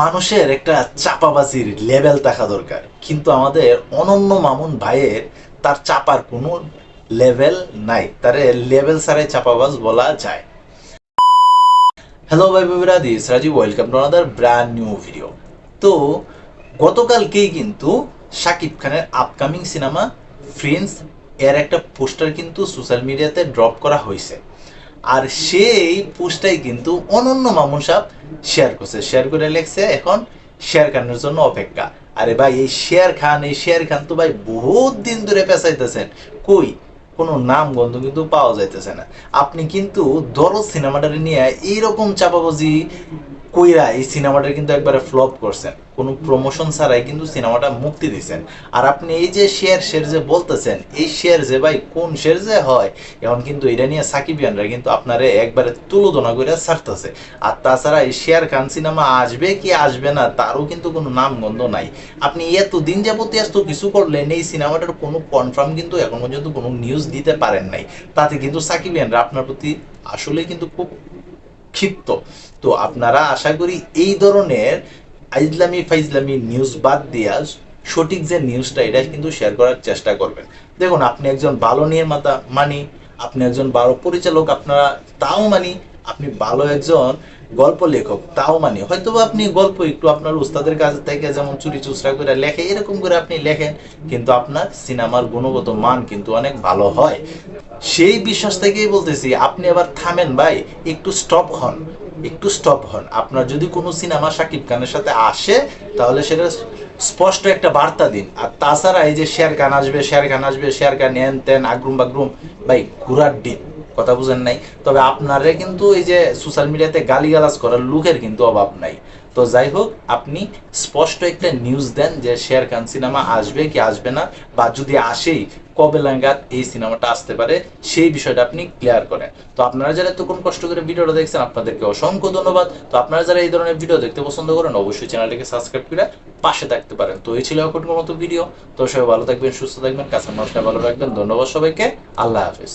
মানুষের একটা চাপাবাজির লেভেল থাকা দরকার। কিন্তু আমাদের অনন্য মামুন ভাইয়ের তার চাপার কোনো লেভেল নাই। তার লেভেল ছাড়াই চাপাবাজ বলা যায়। হ্যালো ভাই বাবিরা this Rajib welcome to another brand new video তো, গতকালকেই কিন্তু শাকিব খানের আপকামিং সিনেমা ফ্রেন্ডস এর একটা পোস্টার কিন্তু সোশ্যাল মিডিয়াতে ড্রপ করা হয়েছে। আর সেই পোস্টটাই কিন্তু অনন্য মামুন সাহেব শেয়ার করছে। শেয়ার করে লেখছে এখন শেয়ার খানের জন্য অপেক্ষা। আরে ভাই, এই শেয়ার খান, এই শেয়ার খান তো ভাই বহুত দিন ধরে পেঁচাইতেছেন। কই? কোনো নাম গন্ধ কিন্তু পাওয়া যাইতেছে না। আপনি কিন্তু দরজ সিনেমাটারে নিয়ে এইরকম চাপাবাজি কইরা এই সিনেমাটা কিন্তু একবারে ফ্লপ করছেন। কোনো প্রমোশন ছাড়াই কিন্তু সিনেমাটা মুক্তি দিছেন। আর আপনি এই যে শেয়ার শেয়ার যে বলতেছেন, এই শেয়ার যে ভাই কোন শেয়ার যে হয়, এখন কিন্তু এটা নিয়ে সাকিবিয়ানরা কিন্তু আপনারে একবারে তুলোধনা করে ছাড়তেছে। আর তাছাড়া এই শেয়ার খান সিনেমা আসবে কি আসবে না, তারও কিন্তু কোনো নাম গন্ধ নাই। আপনি এত দিন যাবত এত কিছু করলেন, এই সিনেমাটার কোনো কনফার্ম কিন্তু এখন পর্যন্ত কোনো নিউজ দিতে পারেন নাই। তাতে কিন্তু সাকিবিয়ানরা আপনার প্রতি আসলে কিন্তু খুব ক্ষিপ্ত তো আপনারা আশা করি এই ধরনের আইজলামি ফাইজলামি নিউজ বাদ দিয়া সঠিক যে নিউজটা এটা কিন্তু শেয়ার করার চেষ্টা করবেন। দেখুন, আপনি একজন ভালো নির্মাতা মানি, আপনি একজন ভালো পরিচালক, আপনারা তাও মানি আপনি ভালো একজন গল্প লেখক, তাও মানে। হয়তো আপনি গল্প একটু আপনার উস্তাদের কাছ থেকে যেমন চুরি চুচরা করে লেখে, এরকম করে আপনি লেখেন, কিন্তু আপনার সিনেমার গুণগত মান কিন্তু অনেক ভালো হয়। সেই বিশ্বাস থেকেই বলতেছি, আপনি আবার থামেন ভাই, একটু স্টপ হন, একটু স্টপ হন। আপনার যদি কোনো সিনেমা শাকিব খানের সাথে আসে, তাহলে সেটা স্পষ্ট একটা বার্তা দিন। আর তাছাড়া এই যে শেয়ার খান আসবে শেয়ার খান আসবে শেয়ার খান এন তেন, আগ্রুম বাগ্রুম, ভাই, ঘুরার ডিম কথা বুঝেন নাই। তবে আপনারে কিন্তু এই যে সোশ্যাল মিডিয়াতে গালিগালাজ করার লোকের কিন্তু অভাব নাই। তো যাই হোক, আপনি স্পষ্ট একটা নিউজ দেন যে শেয়ার খান সিনেমা আসবে কি আসবে না, বা যদি আসেই, কবে লাঙ্গাত এই সিনেমাটা আসতে পারে, সেই বিষয়টা আপনি ক্লিয়ার করেন। তো আপনারা যারা এতক্ষণ কষ্ট করে ভিডিওটা দেখছেন, আপনাদেরকে অসংখ্য ধন্যবাদ। তো আপনারা যারা এই ধরনের ভিডিও দেখতে পছন্দ করেন, অবশ্যই চ্যানেলটিকে সাবস্ক্রাইব করে পাশে থাকতে পারেন। তো এই ছিল এখনকার মতো ভিডিও। তো সবাই ভালো থাকবেন, সুস্থ থাকবেন কাছের মানুষটা ভালো রাখবেন। ধন্যবাদ সবাইকে। আল্লাহ হাফিজ।